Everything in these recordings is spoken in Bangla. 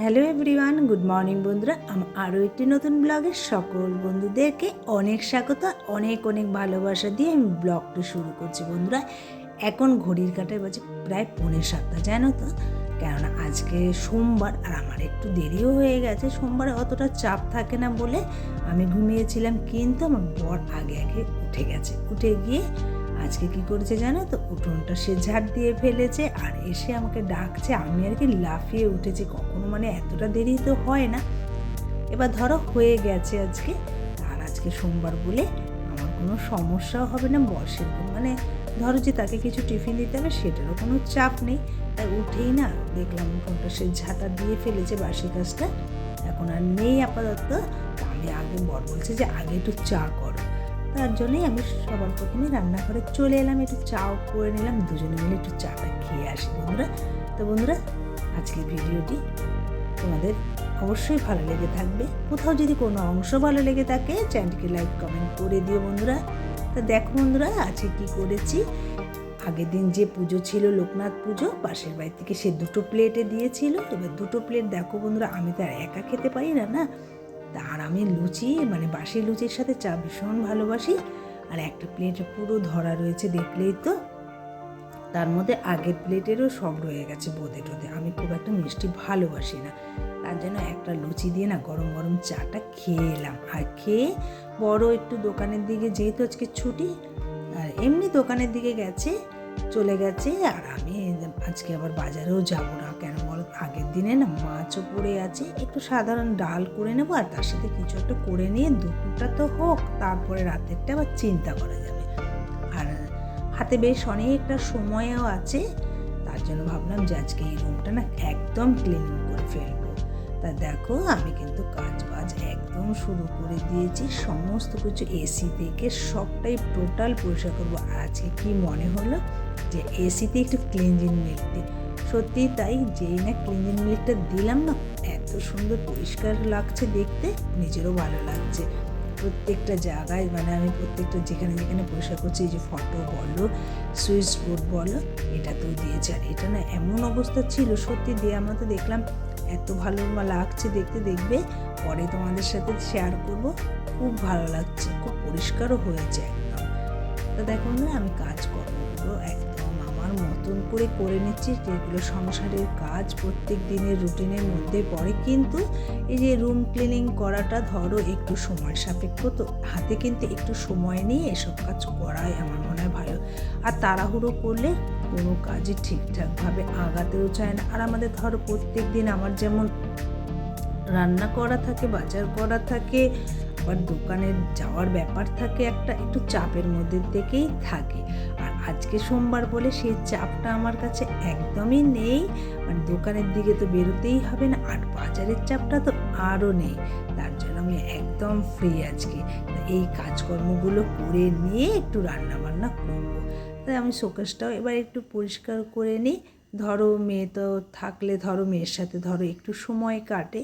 হ্যালো এভরিওয়ান গুড মর্নিং বন্ধুরা। আমার আরও একটি নতুন ব্লগে সকল বন্ধুদেরকে অনেক স্বাগত, অনেক অনেক ভালোবাসা দিয়ে আমি ব্লগটা শুরু করছি বন্ধুরা। এখন ঘড়ির কাটায় বাজে প্রায় পৌনে সাতটা, জানো তো? কেননা আজকে সোমবার আর আমার একটু দেরিও হয়ে গেছে। সোমবারে অতটা চাপ থাকে না বলে আমি ঘুমিয়েছিলাম, কিন্তু আমার বর আগে আগে উঠে গেছে। উঠে গিয়ে আজকে কি করেছে জানো তো? উঠোনটা সে ঝাড় দিয়ে ফেলেছে আর এসে আমাকে ডাকছে। আমি আর কি লাফিয়ে উঠেছি। কখনো মানে এতটা দেরি তো হয় না। এবার ধরো হয়ে গেছে আজকে। আর আজকে সোমবার বলে আমার কোনো সমস্যাও হবে না। বসের মানে ধরো যে তাকে কিছু টিফিন দিতে হবে, সেটারও কোনো চাপ নেই। তাই উঠেই না দেখলাম উঠোনটা সে ঝাঁটা দিয়ে ফেলেছে বাসি কাজটা। এখন আর নেই আপাতত। আমি আগে বর বলছে যে আগে একটু চা করো। তার জন্যই আমি সবার প্রথমে রান্নাঘরে চলে এলাম, একটু চাও করে নিলাম, দুজনে মিলে একটু চাটা খেয়ে আসি বন্ধুরা। তো বন্ধুরা, আজকের ভিডিওটি তোমাদের অবশ্যই ভালো লেগে থাকবে। কোথাও যদি কোনো অংশ ভালো লেগে থাকে, চ্যানেলটিকে লাইক, কমেন্ট করে দিও বন্ধুরা। তো দেখো বন্ধুরা, আজকে কি করেছি? আগের দিন যে পুজো ছিল, লোকনাথ পুজো, পাশের বাড়ি থেকে সে দুটো প্লেটে দিয়েছিল। এবার দুটো প্লেট দেখো বন্ধুরা, আমি তো আর একা খেতে পারি না না? আর আমি লুচি মানে বাসি লুচির সাথে চা ভীষণ ভালোবাসি। আর একটা প্লেটে পুরো ধরা রয়েছে দেখলেই তো। তার মধ্যে আগের প্লেটেরও সব রয়ে গেছে বোঁদে টোদে। আমি খুব একটা মিষ্টি ভালোবাসি না। তার জন্য একটা লুচি দিয়ে না গরম গরম চাটা খেয়ে এলাম। আর খেয়ে বড় একটু দোকানের দিকে, যেহেতু আজকে ছুটি, আর এমনি দোকানের দিকে গেছে, চলে গেছে। আর আমি আজকে আবার বাজারেও যাব না কেন আগের দিনে না মাছও পড়ে আছে, একটু সাধারণ ডাল করে নেব আর তার সাথে কিছু একটা করে নিয়ে দুপুরটা তো হোক, তারপরে রাতেরটা আবার চিন্তা করা যাবে। আর হাতে বেশ অনেকটা সময়ও আছে, তার জন্য ভাবলাম যে আজকে এই রুমটা না একদম ক্লিনিং করে ফেলব। তা দেখো, আমি কিন্তু কাজ বাজ একদম শুরু করে দিয়েছি, সমস্ত কিছু এসি থেকে সবটাই টোটাল পরিষ্কার করব। আজকে কি মনে হলো যে এসিতে একটু ক্লিনজিং দিই সত্যি তাই যেই না ক্লিনজিং মিল্কটা দিলাম না। এত সুন্দর পরিষ্কার লাগছে দেখতে, নিজেরও ভালো লাগছে। প্রত্যেকটা জায়গায় মানে আমি প্রত্যেকটা যেখানে যেখানে পরিষ্কার করছি যে ফটো বলো সুইচ বোর্ড বলো এটাতেও দিয়েছে। আর এটা না এমন অবস্থা ছিল, সত্যি দিয়ে আমরা তো দেখলাম এত ভালো লাগছে দেখতে, দেখবে পরে তোমাদের সাথে শেয়ার করব। খুব ভালো লাগছে, খুব পরিষ্কারও হয়েছে একদম। তো দেখো না আমি কাজ করব একদম আমার মতন করে করে নিচ্ছি যেগুলো সংসারের কাজ প্রত্যেক দিনের রুটিনের মধ্যে পড়ে। কিন্তু এই যে রুম ক্লিনিং করাটা ধরো একটু সময় সাপেক্ষ, তো হাতে কিন্তু একটু সময় নিয়ে এসব কাজ করাই আমার মনে হয় ভালো। আর তাড়াহুড়ো করলে কোনো কাজই ঠিকঠাকভাবে আগাতেও চায় না। আর আমাদের ধরো প্রত্যেক দিন আমার যেমন রান্না করা থাকে, বাজার করা থাকে, আবার দোকানে যাওয়ার ব্যাপার থাকে, একটা একটু চাপের মধ্যে থেকেই থাকে। আজকে সোমবার বলে সেই চাপটা আমার কাছে একদমই নেই। মানে দোকানের দিকে তো বেরোতেই হবে না, আর বাজারের চাপটা তো আরও নেই। তার জন্য আমি একদম ফ্রি আজকে। এই কাজকর্মগুলো করে নিয়ে একটু রান্না বান্না করব। তাই আমি শোকেসটাও এবার একটু পরিষ্কার করে নিই। ধরো মেয়ে তো থাকলে, ধরো মেয়ের সাথে ধরো একটু সময় কাটে।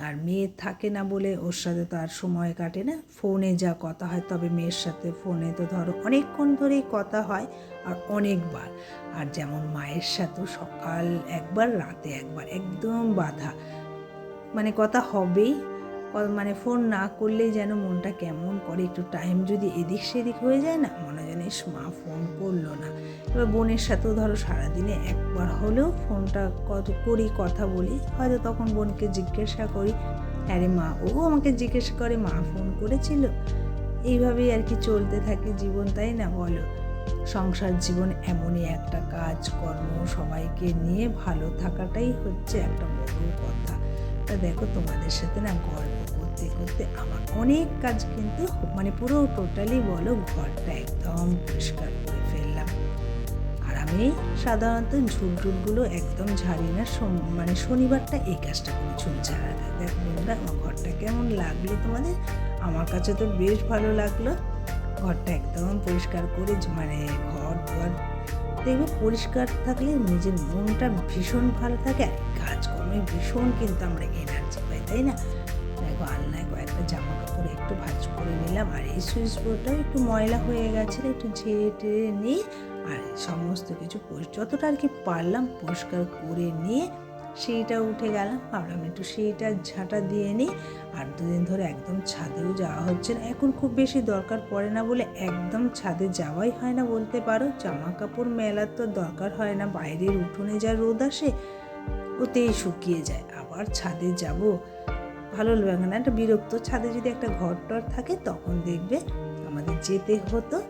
আর মেয়ে থাকে না বলে ওর সাথে তো আর সময় কাটে না। ফোনে যা কথা হয়, তবে মেয়ের সাথে ফোনে তো ধরো অনেকক্ষণ ধরেই কথা হয় আর অনেকবার। আর যেমন মায়ের সাথেও সকাল একবার, রাতে একবার, একদম বাধা। মানে কথা হবেই। মানে ফোন না করলেই যেন মনটা কেমন করে, একটু টাইম যদি এদিক সেদিক হয়ে যায় না, মনে যেন মা ফোন করল না। এবার বোনের সাথেও ধরো সারাদিনে একবার হলেও ফোনটা কত করি কথা বলি, হয়তো তখন বোনকে জিজ্ঞাসা করি, আরে মা, ও আমাকে জিজ্ঞাসা করে মা ফোন করেছিল? এইভাবেই আর কি চলতে থাকে জীবন, তাই না বলো? সংসার জীবন এমনই একটা কাজ, কর্ম, সবাইকে নিয়ে ভালো থাকাটাই হচ্ছে একটা বড় কথা। তা দেখো তোমাদের সাথে না গল্প করতে করতে আমার অনেক কাজ কিন্তু মানে পুরো টোটালি বলো ঘরটা একদম পরিষ্কার আমি সাধারণত ঝুলটুলগুলো একদম ঝাড়ি না মানে শনিবারটা এই কাজটা করে ঝুল ঝাড়া। দেয় দেখো বন্ধুরা আমার ঘরটা কেমন লাগল তোমাদের? আমার কাছে তো বেশ ভালো লাগল। ঘরটা একদম পরিষ্কার করে মানে ঘর দুয়ার দেখবে পরিষ্কার থাকলে নিজের মনটা ভীষণ ভালো থাকে, আর কাজকর্মে ভীষণ কিন্তু আমরা এনার্জি পাই, তাই না? দেখো, আলনায় কয়েকটা জামা কাপড় একটু ভাজ করে নিলাম, আর এই সুইচ বোর্ডটাও একটু ময়লা হয়ে গেছিল একটু ঝেড়ে টেড়ে নিয়ে আর সমস্ত কিছু যতটা আর কি পারলাম পরিষ্কার করে নিয়ে সিঁড়িটা উঠে গেলাম। ভাবলাম একটু সিঁড়িটা ঝাঁটা দিয়ে নিই। আর দুদিন ধরে একদম ছাদেও যাওয়া হচ্ছে না। এখন খুব বেশি দরকার পড়ে না বলে একদম ছাদে যাওয়াই হয় না বলতে পারো। জামা কাপড় মেলার তো দরকার হয় না। বাইরের উঠোনে যা রোদ আসে, ওতেই শুকিয়ে যায়। আবার ছাদে যাব, ভালো লাগে না। একটা বিরক্ত ছাদে যদি একটা ঘর টর থাকে, তখন দেখবে আমাদের যেতে হতো।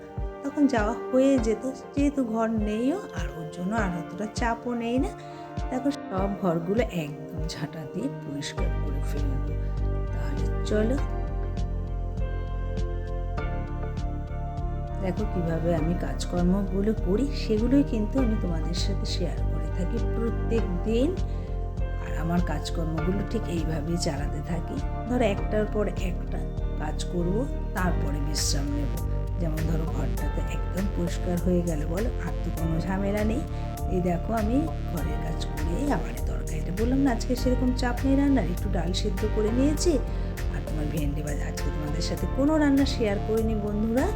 তখন যাওয়া হয়ে যেত। যেহেতু ঘর নেইও, আর ওর জন্য আর অতটা চাপও নেই না। দেখো, সব ঘরগুলো একদম ঝাঁটা দিয়ে পরিষ্কার করে ফেলব। তাহলে চলো। দেখো কীভাবে আমি কাজকর্মগুলো করি, সেগুলোই কিন্তু আমি তোমাদের সাথে শেয়ার করে থাকি প্রত্যেক দিন। আর আমার কাজকর্মগুলো ঠিক এইভাবেই চালাতে থাকি। ধরো একটার পর একটা কাজ করব, তারপরে বিশ্রাম নেব। যেমন ধরো ঘরটাতে একদম পরিষ্কার হয়ে গেল বলো, আর তো কোনো ঝামেলা নেই। এই দেখো আমি ঘরের কাজ করে আবার এই তরকারিটা বললাম না, আজকে সেরকম চাপ নেই রান্নার, একটু ডাল সিদ্ধ করে নিয়েছি। আর তোমার ভেন্ডি ভাজা, আজকে তোমাদের সাথে কোনো রান্না শেয়ার করিনি বন্ধুরা।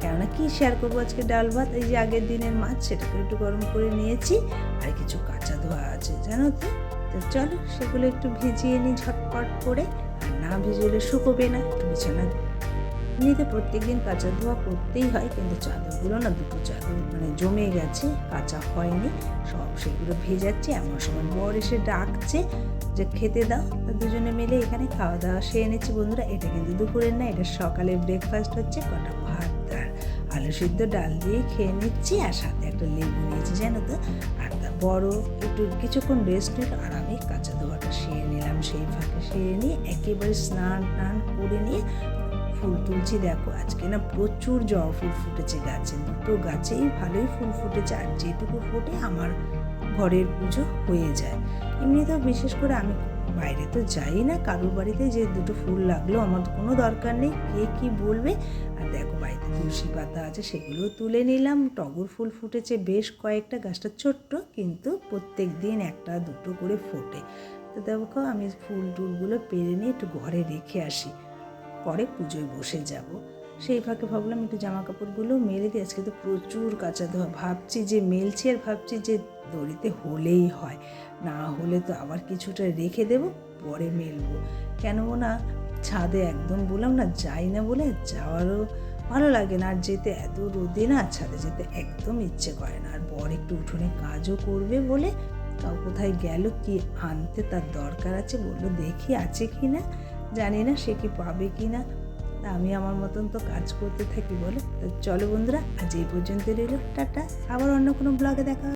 কেননা কি শেয়ার করব আজকে ডাল ভাত? এই যে আগের দিনের মাছ, সেটাকে একটু গরম করে নিয়েছি। আর কিছু কাঁচা ধোয়া আছে, জানো তো? তো চলো, সেগুলো একটু ভিজিয়ে নিই ঝটপট করে। আর না ভিজলে শুকোবে না, একটু বিছানা এমনিতে প্রত্যেক দিন কাঁচা ধোয়া করতেই হয়, কিন্তু চাদরগুলো না দুটো চাদর মানে জমে গেছে, কাঁচা হয়নি, সব সেগুলো ভেজাচ্ছে। এমন সময় বর এসে ডাকছে যে, খেতে দাও। তা দুজনে মিলে এখানে খাওয়া দাওয়া সেরে নিচ্ছি। বন্ধুরা, এটা কিন্তু দুপুরের না, এটা সকালে ব্রেকফাস্ট হচ্ছে কটা ভাত আর আলু সিদ্ধ, ডাল দিয়ে খেয়ে নিচ্ছি আর সাথে একটা লেবু নিয়েছি, জানো তো। আর তা বড় একটু কিছুক্ষণ রেস্ট নিল আর আমি কাঁচা ধোয়াটা সেরে নিলাম। সেই ফাঁকে সেরে নিয়ে একেবারে স্নান টান করে নিয়ে ফুল তুলছি, দেখো আজকে না প্রচুর জবা ফুল ফুটেছে গাছে, দুটো গাছেই ভালোই ফুল ফুটেছে আর যেটুকু ফোটে আমার ঘরের পুজো হয়ে যায়। এমনিতেও বিশেষ করে আমি বাইরে তো যাই না, কারোর বাড়িতে যে দুটো ফুল লাগল আমার কোনো দরকার নেই, কে কি বলবে? আর দেখো বাড়িতে তুলসী পাতা আছে, সেগুলোও তুলে নিলাম, টগর ফুল ফুটেছে বেশ কয়েকটা, গাছটা ছোট্ট, কিন্তু প্রত্যেক দিন একটা দুটো করে ফোটে। তো দেখো আমি ফুল টুলগুলো পেরে নিয়ে একটু ঘরে রেখে আসি। পরে পুজোয় বসে যাব। সেই ফাঁকে ভাবলাম একটু জামা কাপড়গুলো মেলে দিই। আজকে তো প্রচুর কাঁচা ধোয়া। ভাবছি যে মেলছি আর ভাবছি যে দড়িতে হলেই হয়। না হলে তো আবার কিছুটা রেখে দেব, পরে মেলবো। কেন না ছাদে একদম বললাম না যাই না বলে যাওয়ারও ভালো লাগে না। আর যেতে এত রোদে না, ছাদে যেতে একদম ইচ্ছে করে না। আর বর একটু উঠোনে কাজও করবে বলে তাও কোথায় গেল, কি আনতে তার দরকার আছে বলল, দেখি আছে কি না। জানি না সে কি পাবে কি না। আমি আমার মতন তো কাজ করতে থাকি বলো। তো চলো বন্ধুরা, আজ এই পর্যন্ত রইল। টাটা। আবার অন্য কোনো ব্লগে দেখা।